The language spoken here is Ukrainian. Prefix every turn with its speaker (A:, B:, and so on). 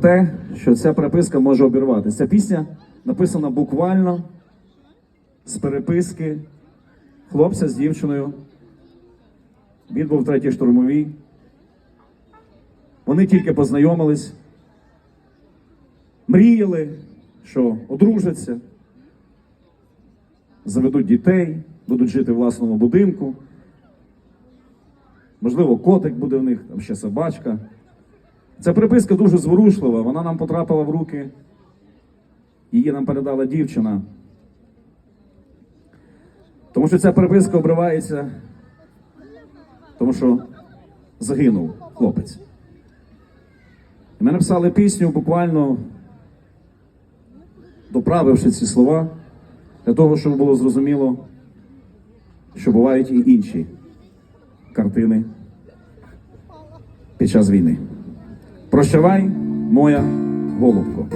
A: те, що ця переписка може обірватися. Ця пісня написана буквально з переписки хлопця з дівчиною. Він був третій штурмовій. Вони тільки познайомились, мріяли, що одружаться, заведуть дітей, будуть жити в власному будинку. Можливо, котик буде в них, там ще собачка. Ця приписка дуже зворушлива, вона нам потрапила в руки. Її нам передала дівчина. Тому що ця переписка обривається, тому що загинув хлопець. Ми написали пісню, буквально доправивши ці слова, для того, щоб було зрозуміло, що бувають і інші картини під час війни. Прощавай, моя голубко.